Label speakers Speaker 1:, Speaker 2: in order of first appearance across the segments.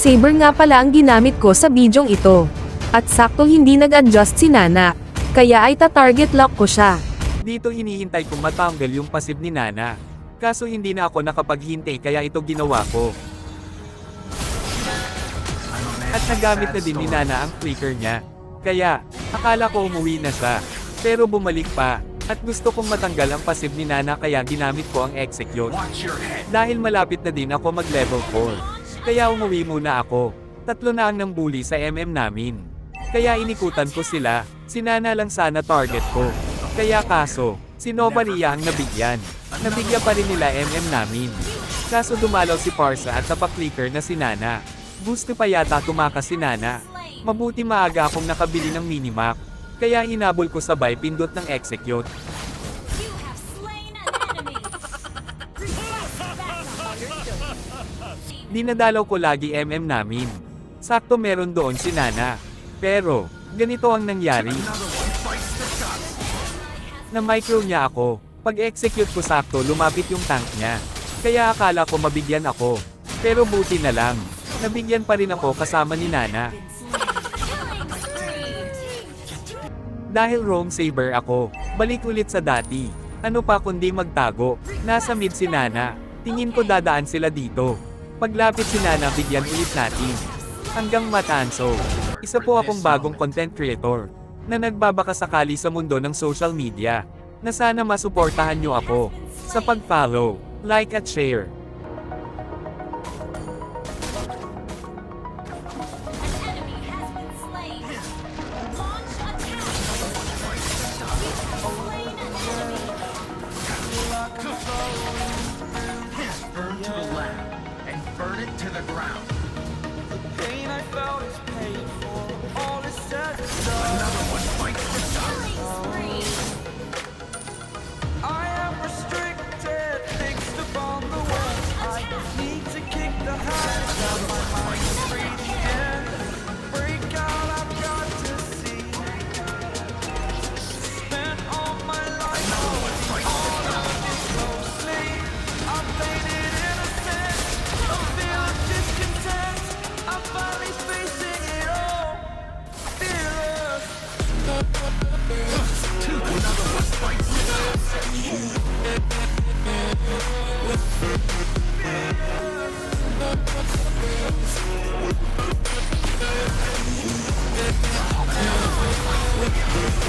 Speaker 1: Saber nga pala ang ginamit ko sa bidyong ito. At sakto hindi nag-adjust si Nana. Kaya ay ta-target lock ko siya.
Speaker 2: Dito hinihintay kong matanggal yung pasib ni Nana. Kaso hindi na ako nakapaghintay kaya ito ginawa ko. At nagamit na din ni Nana ang flicker niya. Kaya, akala ko umuwi na siya. Pero bumalik pa. At gusto kong matanggal ang pasib ni Nana kaya ginamit ko ang execute. Dahil malapit na din ako mag level 4. Kaya umuwi muna ako. Tatlo na ang nambuli sa MM namin. Kaya inikutan ko sila, sinana lang sana target ko. Kaya kaso, si Nova Ria ang nabigyan. Nabigyan pa rin nila MM namin. Kaso dumalaw si Parsa at napaklicker na si Nana. Gusto pa yata tumakas si Nana. Mabuti maaga akong nakabili ng minimap. Kaya hinabol ko sabay pindot ng execute. Dinadalaw ko lagi MM namin. Sakto meron doon si Nana. Pero, ganito ang nangyari. Na micro niya ako. Pag-execute ko sakto lumapit yung tank niya. Kaya akala ko mabigyan ako. Pero buti na lang. Nabigyan pa rin ako kasama ni Nana. Dahil roam saber ako, balik ulit sa dati. Ano pa kundi magtago, nasa mid si Nana. Tingin ko dadaan sila dito. Paglapit si Nana bigyan ulit natin. Hanggang matanso. Isa po akong bagong content creator na nagbabaka sakali sa mundo ng social media na sana masuportahan nyo ako sa pag-follow, like at share. Control. to the ground.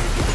Speaker 2: Thank you.